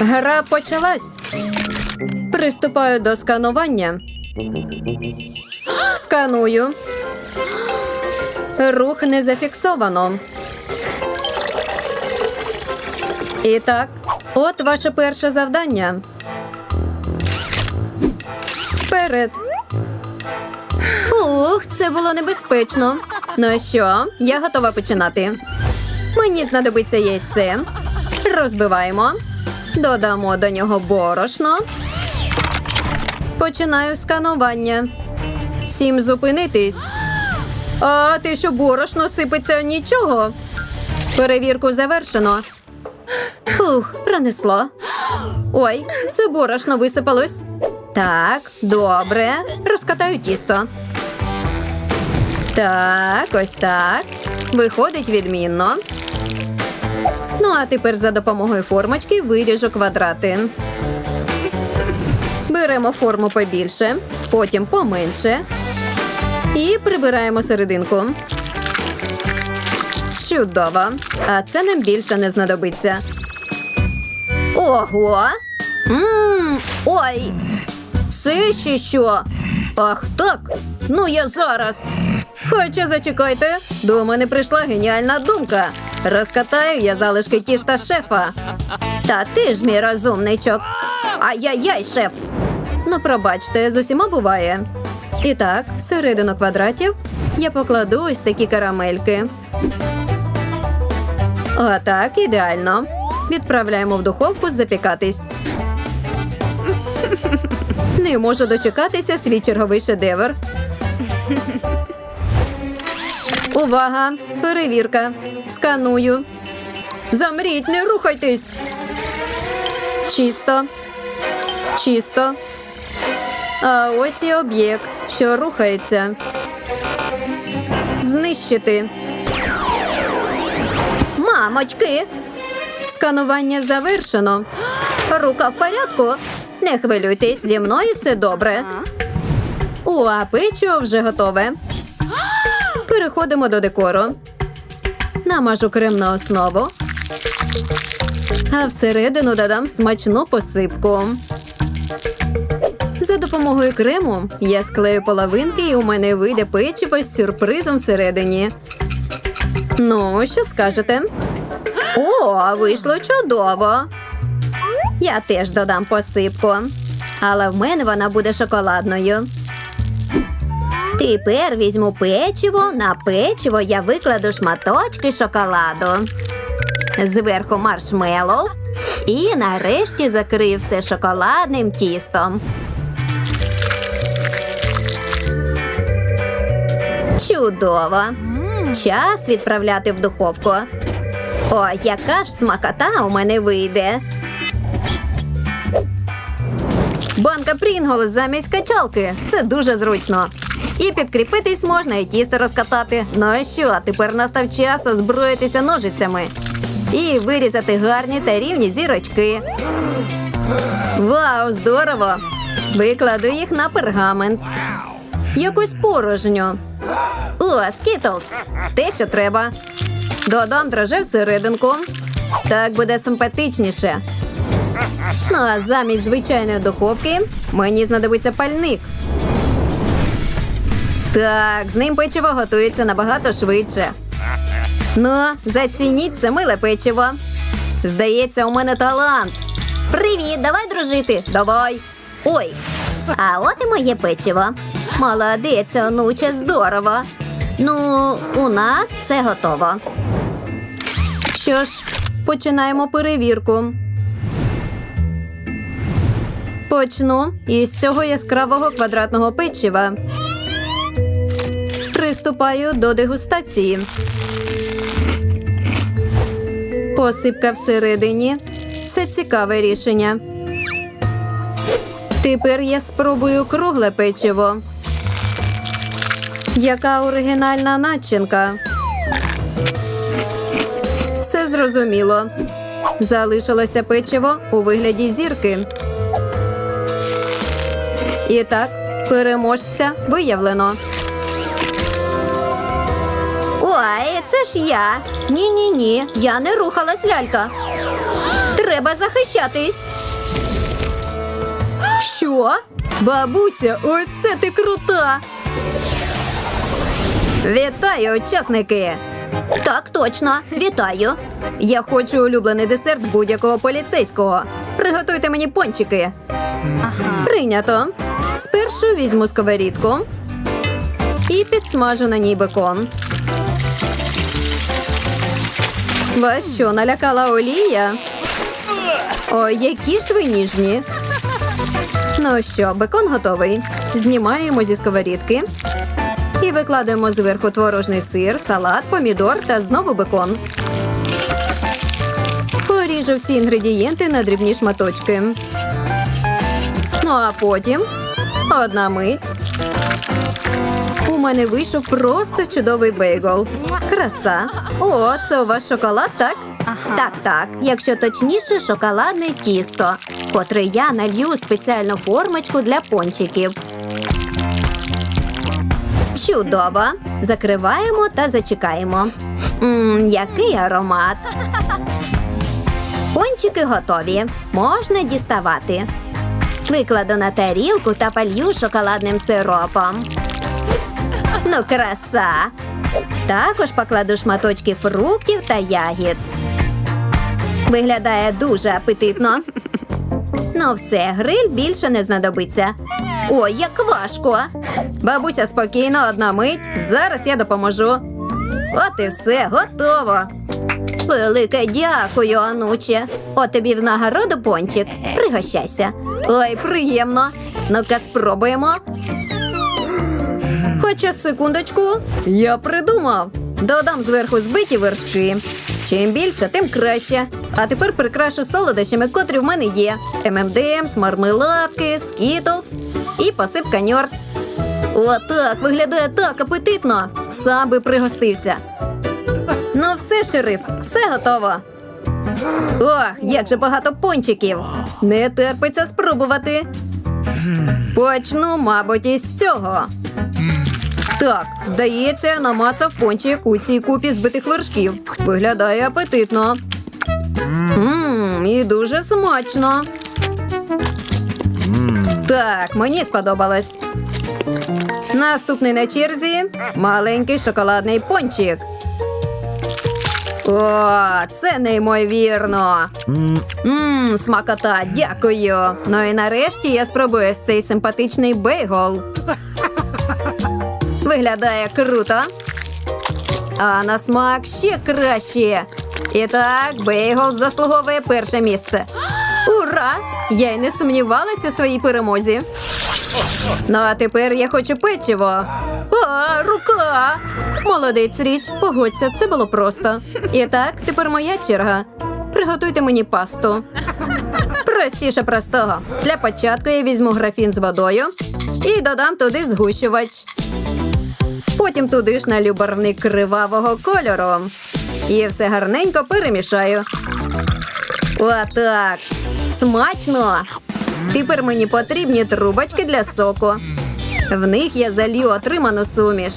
Гра почалась. Приступаю до сканування. Сканую. Рух не зафіксовано. І так, от ваше перше завдання. Вперед. Ух, це було небезпечно. Ну що, я готова починати. Мені знадобиться яйце. Розбиваємо. Додамо до нього борошно. Починаю сканування. Всім зупинитись. А ти що борошно сипеться нічого? Перевірку завершено. Фух, пронесло. Ой, все борошно висипалось. Так, добре. Розкатаю тісто. Так, ось так. Виходить відмінно. Ну, а тепер за допомогою формочки виріжу квадрати. Беремо форму побільше, потім поменше. І прибираємо серединку. Чудово. А це нам більше не знадобиться. Ого! Мм, ой! Це ще що? Ах так? Ну я зараз. Хоча зачекайте, до мене прийшла геніальна думка. Розкатаю я залишки тіста шефа. Та ти ж мій розумничок. Ай-яй-яй, шеф. Ну, пробачте, з усіма буває. І так, всередину квадратів я покладу ось такі карамельки. Отак, ідеально. Відправляємо в духовку запікатись. Не можу дочекатися свій черговий шедевр. Увага! Перевірка. Сканую. Замріть, не рухайтесь. Чисто. Чисто. А ось і об'єкт, що рухається. Знищити. Мамочки. Сканування завершено. Рука в порядку. Не хвилюйтесь, зі мною все добре. О, а печиво вже готове. Переходимо до декору. Намажу крем на основу. А всередину додам смачну посипку. За допомогою крему я склею половинки, і у мене вийде печиво з сюрпризом всередині. Ну, що скажете? О, вийшло чудово. Я теж додам посипку. Але в мене вона буде шоколадною. Тепер візьму печиво. На печиво я викладу шматочки шоколаду. Зверху маршмеллоу. І нарешті закрию все шоколадним тістом. Чудово! Час відправляти в духовку. О, яка ж смакота у мене вийде. Банка Прінголс замість качалки. Це дуже зручно. І підкріпитись можна, і тісто розкатати. Ну а що, тепер настав час озброїтися ножицями і вирізати гарні та рівні зірочки. Вау, здорово! Викладу їх на пергамент. Якусь порожню. О, скітлс. Те, що треба. Додам драже всерединку. Так буде симпатичніше. Ну а замість звичайної духовки мені знадобиться пальник. Так, з ним печиво готується набагато швидше. Ну, зацініть це миле печиво. Здається, у мене талант. Привіт, давай дружити. Давай. Ой. А от і моє печиво. Молодець, онуче, здорово. Ну, у нас все готово. Що ж, починаємо перевірку. Почну із цього яскравого квадратного печива. Приступаю до дегустації. Посипка всередині. Це цікаве рішення. Тепер я спробую кругле печиво. Яка оригінальна начинка? Все зрозуміло. Залишилося печиво у вигляді зірки. І так, переможця виявлено. Це ж я. Ні, ні. Я не рухалась лялька. Треба захищатись. Що? Бабуся, оце ти крута. Вітаю, учасники! Так, точно, вітаю. Я хочу улюблений десерт будь-якого поліцейського. Приготуйте мені пончики. Прийнято. Спершу візьму сковорідку і підсмажу на ній бекон. Вас що, налякала олія? Ой, які ж ви ніжні. Ну що, бекон готовий. Знімаємо зі сковорідки і викладаємо зверху творожний сир, салат, помідор та знову бекон. Поріжу всі інгредієнти на дрібні шматочки. Ну а потім одна мить. Мене вийшов просто чудовий бейгл. Краса. О, це у вас шоколад, так? Так, так. Якщо точніше, шоколадне тісто, котре я налью у спеціальну формочку для пончиків. Чудово. Закриваємо та зачекаємо. Мм, який аромат. Пончики готові. Можна діставати. Викладу на тарілку та полью шоколадним сиропом. Ну, краса. Також покладу шматочки фруктів та ягід. Виглядає дуже апетитно. Ну, все, гриль більше не знадобиться. Ой, як важко. Бабуся, спокійно, одна мить. Зараз я допоможу. От і все, готово. Велике дякую, онуче. От тобі в нагороду пончик. Пригощайся. Ой, приємно. Ну-ка, спробуємо. Хоча секундочку, я придумав. Додам зверху збиті вершки. Чим більше, тим краще. А тепер прикрашу солодощами, котрі в мене є: ММДМС, мармеладки, скітлз і посипка ньорц. Отак виглядає так апетитно. Сам би пригостився. Ну, все, шериф, все готово. Ох, як же багато пончиків. Не терпиться спробувати. Почну, мабуть, із цього. Так, здається, намацав пончик у цій купі збитих вершків. Виглядає апетитно. Ммм, і дуже смачно. Так, мені сподобалось. Наступний на черзі маленький шоколадний пончик. О, це неймовірно. Ммм, смакота, дякую. Ну і нарешті я спробую цей симпатичний бейгол. Виглядає круто. А на смак ще краще. І так, бейгол заслуговує перше місце. Ура! Я й не сумнівалася у своїй перемозі. Ну, а тепер я хочу печиво. А, рука! Молодець річ, погодься, це було просто. І так, тепер моя черга. Приготуйте мені пасту. Простіше простого. Для початку я візьму графін з водою і додам туди згущувач. Потім туди ж налю барвник кривавого кольору. І все гарненько перемішаю. Отак. Смачно. Тепер мені потрібні трубочки для соку. В них я залью отриману суміш.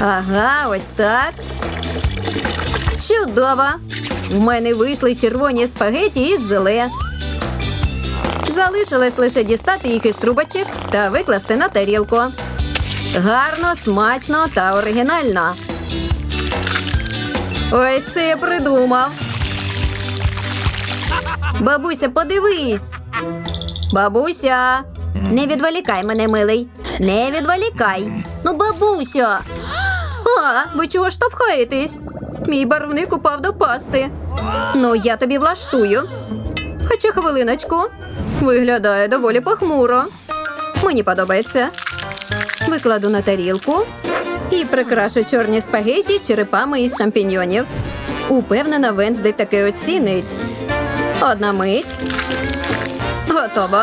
Ага, ось так. Чудово! В мене вийшли червоні спагеті із желе. Залишилось лише дістати їх із трубочок та викласти на тарілку. Гарно, смачно та оригінально. Ось це я придумав. Бабуся, подивись. Бабуся, не відволікай мене, милий. Не відволікай. Ну, бабуся. А, ви чого штовхаєтесь? Мій барвник упав до пасти. Ну, я тобі влаштую. Хоча хвилиночку. Виглядає доволі похмуро. Мені подобається. Викладу на тарілку і прикрашу чорні спагеті черепами із шампіньйонів. Упевнена, Венздей таки оцінить. Одна мить. Готово.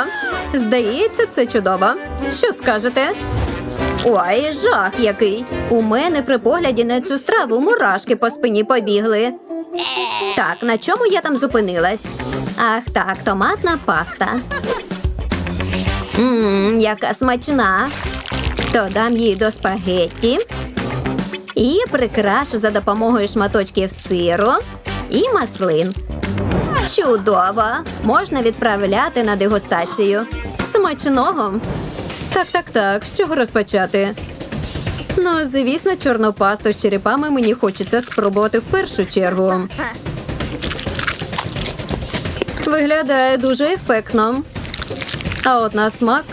Здається, це чудово. Що скажете? Ой, жах який. У мене при погляді на цю страву мурашки по спині побігли. Так, на чому я там зупинилась? Ах, так, томатна паста. Ммм, яка смачна. Додам її до спагетті. І прикрашу за допомогою шматочків сиру і маслин. Чудово! Можна відправляти на дегустацію. Смачного. Так, так, так. З чого розпочати? Ну, звісно, чорну пасту з черепами мені хочеться спробувати в першу чергу. Виглядає дуже ефектно. А от на смак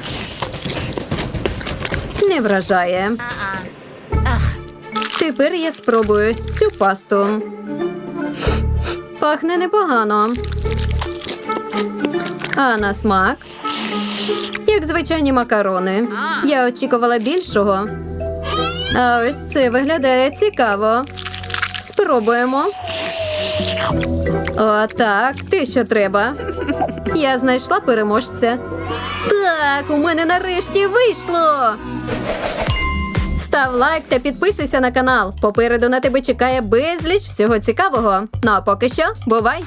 не вражає. Тепер я спробую цю пасту. Пахне непогано. А на смак? Як звичайні макарони. Я очікувала більшого. А ось це виглядає цікаво. Спробуємо. О, так, ти що треба. Я знайшла переможця. Так, у мене нарешті вийшло. Став лайк та підписуйся на канал. Попереду на тебе чекає безліч всього цікавого. Ну а поки що, бувай!